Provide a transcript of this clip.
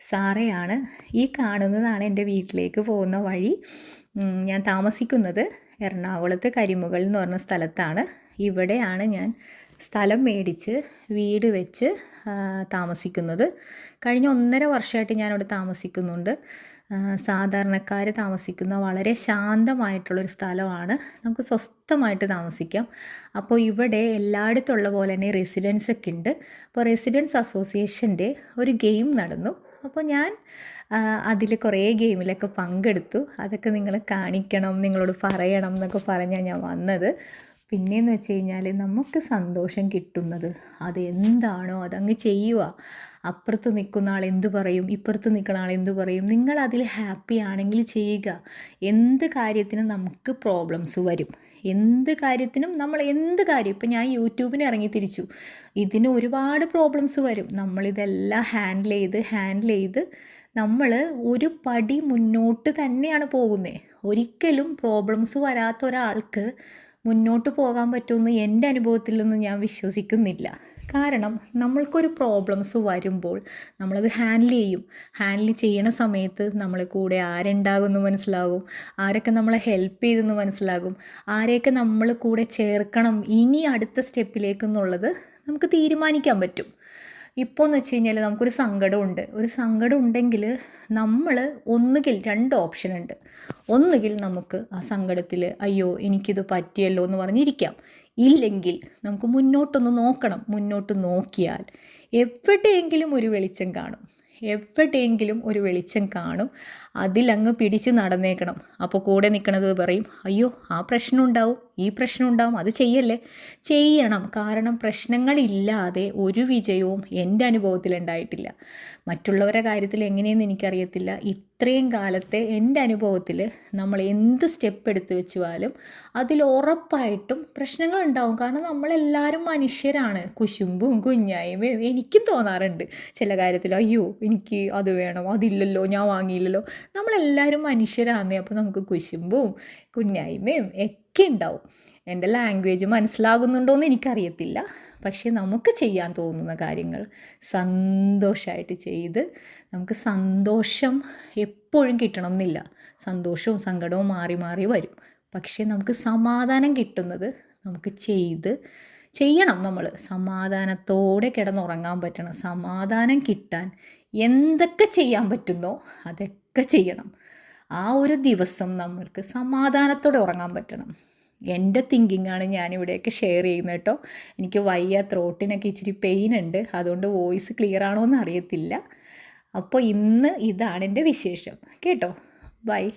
സാറയാണ്. ഈ കാണുന്നതാണ് എന്റെ വീട്ടിലേക്ക് പോകുന്ന വഴി. ഞാൻ താമസിക്കുന്നത് എറണാകുളത്ത് കരിമുകൾ എന്ന് പറഞ്ഞ സ്ഥലത്താണ്. ഇവിടെയാണ് ഞാൻ സ്ഥലം മേടിച്ച് വീട് വെച്ച് താമസിക്കുന്നത്. കഴിഞ്ഞ ഒന്നര വർഷമായിട്ട് ഞാനിവിടെ താമസിക്കുന്നുണ്ട്. സാധാരണക്കാർ താമസിക്കുന്ന വളരെ ശാന്തമായിട്ടുള്ളൊരു സ്ഥലമാണ്. നമുക്ക് സ്വസ്ഥമായിട്ട് താമസിക്കാം. അപ്പോൾ ഇവിടെ എല്ലായിടത്തുള്ള പോലെ തന്നെ റെസിഡൻസ് ഒക്കെ ഉണ്ട്. അപ്പോൾ റെസിഡൻസ് അസോസിയേഷന്റെ ഒരു ഗെയിം നടന്നു. അപ്പോൾ ഞാൻ അതിൽ കുറേ ഗെയിമിലൊക്കെ പങ്കെടുത്തു. അതൊക്കെ നിങ്ങൾ കാണിക്കണം നിങ്ങളോട് പറയണം എന്നൊക്കെ പറഞ്ഞാൽ ഞാൻ വന്നത്. പിന്നെയെന്ന് വെച്ച് കഴിഞ്ഞാൽ നമുക്ക് സന്തോഷം കിട്ടുന്നത്. അത് എന്താണോ അതങ്ങ് ചെയ്യുക അപ്പുറത്ത് നിൽക്കുന്ന ആൾ എന്ത് പറയും? ഇപ്പുറത്ത് നിൽക്കുന്ന ആൾ എന്ത് പറയും? നിങ്ങൾ അതിൽ ഹാപ്പി ആണെങ്കിൽ ചെയ്യുക. എന്ത് കാര്യത്തിനും നമുക്ക് പ്രോബ്ലംസ് വരും. എന്ത് കാര്യത്തിനും നമ്മൾ എന്ത് കാര്യം ഇപ്പം ഞാൻ യൂട്യൂബിന് ഇറങ്ങി തിരിച്ചു. ഇതിന് ഒരുപാട് പ്രോബ്ലംസ് വരും. നമ്മളിതെല്ലാം ഹാൻഡിൽ ചെയ്ത് ഹാൻഡിൽ ചെയ്ത് നമ്മൾ ഒരു പടി മുന്നോട്ട് തന്നെയാണ് പോകുന്നത് ഒരിക്കലും പ്രോബ്ലംസ് വരാത്ത ഒരാൾക്ക് മുന്നോട്ട് പോകാൻ പറ്റുമെന്ന് എന്റെ അനുഭവത്തിൽ നിന്ന് ഞാൻ വിശ്വസിക്കുന്നില്ല. കാരണം നമ്മൾക്കൊരു പ്രോബ്ലംസ് വരുമ്പോൾ നമ്മളത് ഹാൻഡിൽ ചെയ്യും. ഹാൻഡിൽ ചെയ്യണ സമയത്ത് നമ്മളെ കൂടെ ആരുണ്ടാകുമെന്ന് മനസ്സിലാകും. ആരൊക്കെ നമ്മളെ ഹെൽപ്പ് ചെയ്തെന്ന് മനസ്സിലാകും. ആരെയൊക്കെ നമ്മൾ കൂടെ ചേർക്കണം ഇനി അടുത്ത സ്റ്റെപ്പിലേക്ക് എന്നുള്ളത് നമുക്ക് തീരുമാനിക്കാൻ പറ്റും. ഇപ്പോൾ എന്ന് വെച്ച് കഴിഞ്ഞാൽ നമുക്കൊരു സങ്കടമുണ്ട് ഒരു സങ്കടം ഉണ്ടെങ്കിൽ നമ്മൾ ഒന്നുകിൽ രണ്ട് ഓപ്ഷൻ ഉണ്ട്. ഒന്നുകിൽ നമുക്ക് ആ സങ്കടത്തിൽ അയ്യോ എനിക്കിത് പറ്റിയല്ലോ എന്ന് പറഞ്ഞിരിക്കാം. ഇല്ലെങ്കിൽ നമുക്ക് മുന്നോട്ടൊന്ന് നോക്കണം. മുന്നോട്ട് നോക്കിയാൽ എവിടെയെങ്കിലും ഒരു വെളിച്ചം കാണും. എവിടെയെങ്കിലും ഒരു വെളിച്ചം കാണും. അതിലങ്ങ് പിടിച്ച് നടന്നേക്കണം. അപ്പോൾ കൂടെ നിൽക്കണത് പറയും അയ്യോ ആ പ്രശ്നം ഉണ്ടാവും. ഈ പ്രശ്നം ഉണ്ടാവും അത് ചെയ്യല്ലേ? ചെയ്യണം. കാരണം പ്രശ്നങ്ങളില്ലാതെ ഒരു വിജയവും എന്റെ അനുഭവത്തിൽ ഉണ്ടായിട്ടില്ല. മറ്റുള്ളവരുടെ കാര്യത്തിൽ എങ്ങനെയെന്ന് എനിക്കറിയത്തില്ല. ഇത്രയും കാലത്തെ എന്റെ അനുഭവത്തിൽ നമ്മൾ എന്ത് സ്റ്റെപ്പ് എടുത്തു വെച്ചാലും അതിൽ ഉറപ്പായിട്ടും പ്രശ്നങ്ങൾ ഉണ്ടാവും. കാരണം നമ്മളെല്ലാവരും മനുഷ്യരാണ്. കുശുമ്പും കുഞ്ഞായ്മയും എനിക്കും തോന്നാറുണ്ട് ചില കാര്യത്തിൽ. അയ്യോ എനിക്ക് അത് വേണം അതില്ലല്ലോ ഞാൻ വാങ്ങിയില്ലല്ലോ. നമ്മളെല്ലാവരും മനുഷ്യരാന്നേ. അപ്പോൾ നമുക്ക് കുശുമ്പും കുഞ്ഞായ്മയും ഒക്കെ ഉണ്ടാവും എന്റെ ലാംഗ്വേജ് മനസ്സിലാകുന്നുണ്ടോ എന്ന് എനിക്കറിയത്തില്ല. പക്ഷേ നമുക്ക് ചെയ്യാൻ തോന്നുന്ന കാര്യങ്ങൾ സന്തോഷമായിട്ട് ചെയ്ത് നമുക്ക് സന്തോഷം എപ്പോഴും കിട്ടണം എന്നില്ല സന്തോഷവും സങ്കടവും മാറി മാറി വരും. പക്ഷേ നമുക്ക് സമാധാനം കിട്ടുന്നത് നമുക്ക് ചെയ്ത് ചെയ്യണം നമ്മൾ സമാധാനത്തോടെ കിടന്നുറങ്ങാൻ പറ്റണം. സമാധാനം കിട്ടാൻ എന്തൊക്കെ ചെയ്യാൻ പറ്റുന്നോ അതൊക്കെ ചെയ്യണം. ആ ഒരു ദിവസം നമ്മൾക്ക് സമാധാനത്തോടെ ഉറങ്ങാൻ പറ്റണം. എന്റെ തിങ്കിങ്ങാണ് ഞാനിവിടെയൊക്കെ ഷെയർ ചെയ്യുന്നത് കേട്ടോ. എനിക്ക് വയ്യ ത്രോട്ടിനൊക്കെ ഇച്ചിരി പെയിൻ ഉണ്ട്. അതുകൊണ്ട് വോയിസ് ക്ലിയർ ആണോ എന്ന് അറിയത്തില്ല. അപ്പോൾ ഇന്ന് ഇതാണ് എന്റെ വിശേഷം. കേട്ടോ? ബൈ